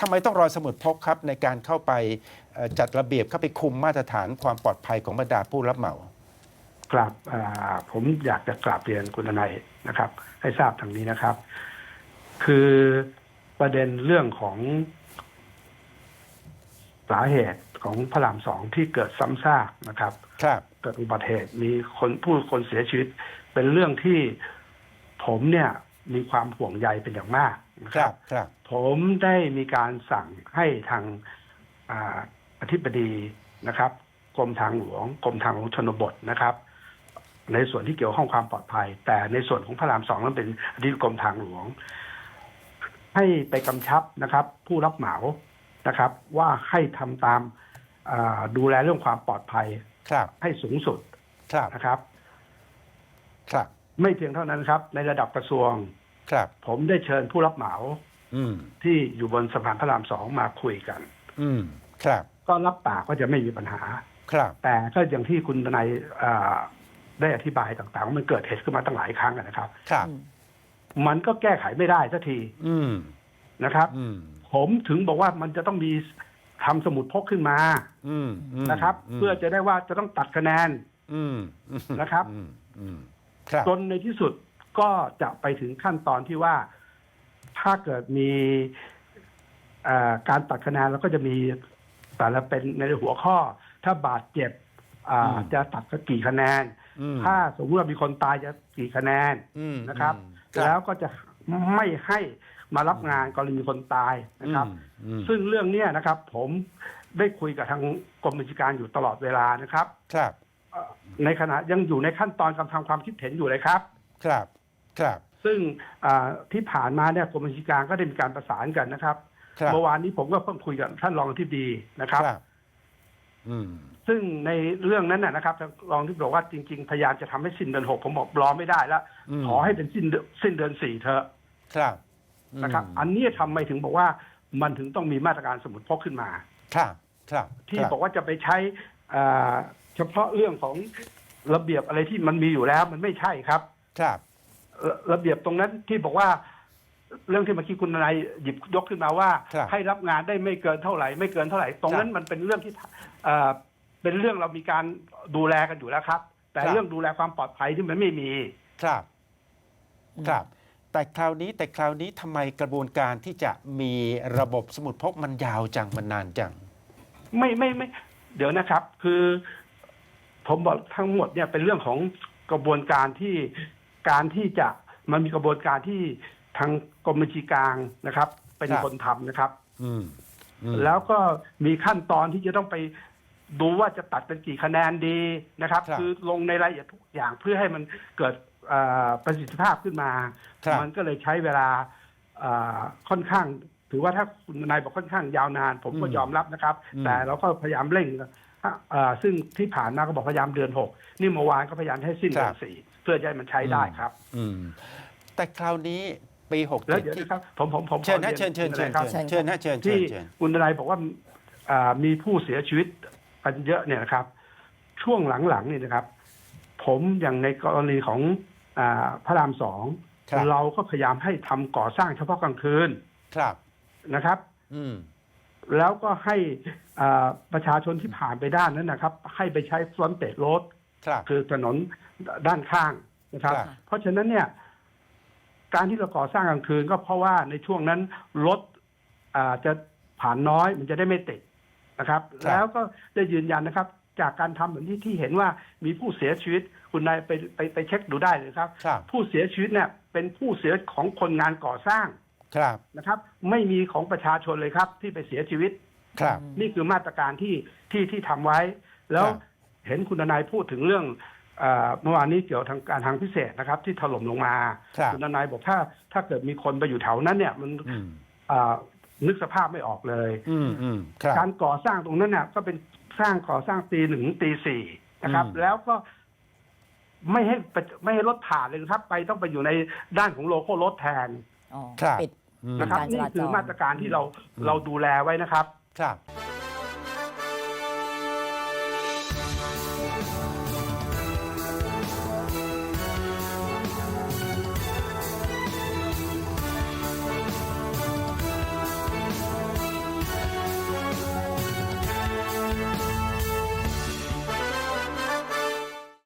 ทำไมต้องรอสมุดพกครับในการเข้าไปเอ่อจัดระเบียบเข้าไปคุมมาตรฐานความปลอดภัยของบรรดาผู้รับเหมากราบอ่าผมอยากจะกราบเรียนคุณทนายนะครับ ให้ทราบทางนี้นะครับ คือประเด็นเรื่องของสาเหตุของพระรามสองที่เกิดซ้ำซากนะครับ ครับ เกิดอุบัติเหตุมีคนผู้คนเสียชีวิต เป็นเรื่องที่ผมเนี่ยมีความห่วงใยเป็นอย่างมาก นะคครัรับบครับ ผมได้มีการสั่งให้ทางอาอธิบดีนะครับกรมทางหลวงกรมทางหลวงชนบทนะครับ ในส่วนที่เกี่ยวข้องความปลอดภัย แต่ในส่วนของพระรามสองนั้นเป็นอธิบดีกรมทางหลวง ให้ไปกำชับนะครับ ผู้รับเหมานะครับ ว่าให้ทำตามอ่าดูแลเรื่องความปลอดภัยครับ ให้สูงสุดครับนะครับ ครับ ไม่เพียงเท่านั้นครับ ในระดับกระทรวง ครับ ผมได้เชิญผู้รับเหมาอืมที่อยู่บนสะพานพระรามสองมาคุยกัน อืมครับ ก็รับปากว่าจะไม่มีปัญหา ครับ แต่ก็อย่างที่คุณทนายอ่าได้อธิบายต่างๆว่ามันเกิดเหตุขึ้นมาตั้งหลายครั้งอะนะครับ ครับอืมมันก็แก้ไขไม่ได้สักทีอืมนะครับ อืมผมถึงบอกว่ามันจะต้องมีทำสมุดพกขึ้นมาอืมมนะครับ เพื่อจะได้ว่าจะต้องตัดคะแนน อืมอืมนะครับ อืมอืมครับ จนในที่สุด ก็จะไปถึงขั้นตอนที่ว่าถ้าเกิดมีอ่าการตัดคะแนนแล้วก็จะมีแต่ละเป็นในหัวข้อ ถ้าบาดเจ็บอ่าจะตัดสักกี่คะแนนอืมถ้าสมมติว่ามีคนตายจะกี่คะแนนอืมนะครับอืมแล้วก็จะไม่ให้มารับงานกรณีมีคนตายนะครับอืมซึ่งเรื่องเนี้ยนะครับ ผมได้คุยกับทางกรมบัญชีการอยู่ตลอดเวลานะครับ ครับเอ่อในขณะยังอยู่ในขั้นตอนการทำความคิดเห็นอยู่เลยครับ ครับ ครับซึ่งอ่าที่ผ่านมาเนี่ยกรมบัญชีการก็ได้มีการประสานกันนะครับครับเมื่อวานนี้ผมก็เพิ่งคุยกับท่านรองที่ดีนะครับครับอืมซึ่งในเรื่องนั้นนะนะครับทางรองที่บอกว่าจริง ๆ พยายามจะทำให้สิ้นเดือนหกผมบอกรอไม่ได้แล้วอืมขอให้เป็นสิ้นเดือนสิ้นเดือนสี่เถอะครับนะครับมอันนี้ทำไมถึงบอกว่ามันถึงต้องมีมาตรการสมุดพกขึ้นมา ครับ ครับ ที่ครับบอกว่าจะไปใช้อ่าเฉพาะเรื่องของระเบียบอะไรที่มันมีอยู่แล้วมันไม่ใช่ครับ ครับระ ระเบียบตรงนั้นที่บอกว่า เรื่องที่เมื่อกี้คุณนายหยิบยกขึ้นมาว่า ครับให้รับงานได้ไม่เกินเท่าไหร่ ไม่เกินเท่าไหร่ ตรงนั้นมันเป็นเรื่องที่เอ่อเป็นเรื่องเรามีการดูแลกันอยู่แล้วครับ แต่เรื่องดูแลความปลอดภัยที่มันไม่มี ครับอืมครับ แต่คราวนี้แต่คราวนี้ทำไมกระบวนการที่จะมีระบบสมุดพกมันยาวจังมันนานจัง ไม่ไม่ไม่ เดี๋ยวนะครับ คือ ผมบอกทั้งหมดเนี่ยเป็นเรื่องของกระบวนการที่ การที่จะมันมีกระบวนการที่ทางกรมบัญชีกลางนะครับ เป็นครับคนทำนะครับ อืมอืมแล้วก็มีขั้นตอนที่จะต้องไปดูว่าจะตัดเป็นกี่คะแนนดีนะครับครับอลงในรายละเอียดทุกอย่างเพื่อให้มันเกิดเอ่อประสิทธิภาพขึ้นมาครับมันก็เลยใช้เวลาเอ่อค่อนข้าง ถือว่าถ้าคุณนายบอกค่อนข้างยาวนาน ผมก็อืมยอมรับนะครับอืมแต่เราก็พยายามเร่งเอ่อซึ่งที่ผ่านมาก็บอกพยายามเดือนหกนี่เมื่อวานก็พยายามให้สิ้นเดือนสี่เพื่อจะให้มันใช้ได้ครับ อืม แต่คราวนี้ปีหกแล้วเจ็ดเดี๋ยวที่นะครับ ผมผมผมขอเชิญนะรียเชิญเชิญเชิญครับเชิญเชิญนะเชิญเชิที่ญเชิญคุณนายบอกว่าอ่ามีผู้เสียชีวิตกันเยอะเนี่ยนะครับ ช่วงหลังๆนี่นะครับ ผมอย่างในกรณีของอาพระรามสองครับเราก็พยายามให้ทำก่อสร้างเฉพาะกลางคืนครับนะครับ อืมแล้วก็ให้อ่าประชาชนที่ผ่านไปด้านนั้นนะครับ ให้ไปใช้ฟรอนเต d โรด ครับ คือถนนด้านข้างนะครับ ครับ เพราะฉะนั้นเนี่ย การที่เราก่อสร้างกลางคืนก็เพราะว่าในช่วงนั้นรถอ่าจะผ่านน้อยมันจะได้ไม่ติดนะครับ แล้วก็ได้ยืนยันนะครับ จากการทำแบบนี้ที่เห็นว่ามีผู้เสียชีวิตคุณนายไปไปไปเช็คดูได้เลยครับ ครับ ผู้เสียชีวิตเนี่ยเป็นผู้เสียของคนงานก่อสร้างครับ นะครับ ไม่มีของประชาชนเลยครับ ที่ไปเสียชีวิต ครับ นี่คือมาตรการที่ที่ที่ทำไว้ แล้วครับ เห็นคุณทนายพูดถึงเรื่องเอ่อเมื่อวานนี้เกี่ยวทางการทางพิเศษนะครับ ที่ถล่มลงมาครับณทนายบอกถ้าถ้าเกิดมีคนไปอยู่แถวนั้นเนี่ยมันอืมอ่านึกสภาพไม่ออกเลยอืมอืมครับการก่อสร้างตรงนั้นเนี่ยก็เป็นสร้างก่อสร้างตีหนึ่งถึงตีสี่นะครับอืมแล้วก็ไม่ให้ไปไม่ให้รถผ่านเลยนะครับ ไปต้องไปอยู่ในด้านของโลโก้รถแทนอ๋อครับปิดอืมนะครับการจนี่ราจรคือมาตรการที่เราอืมเราดูแลไว้นะครับ ครับ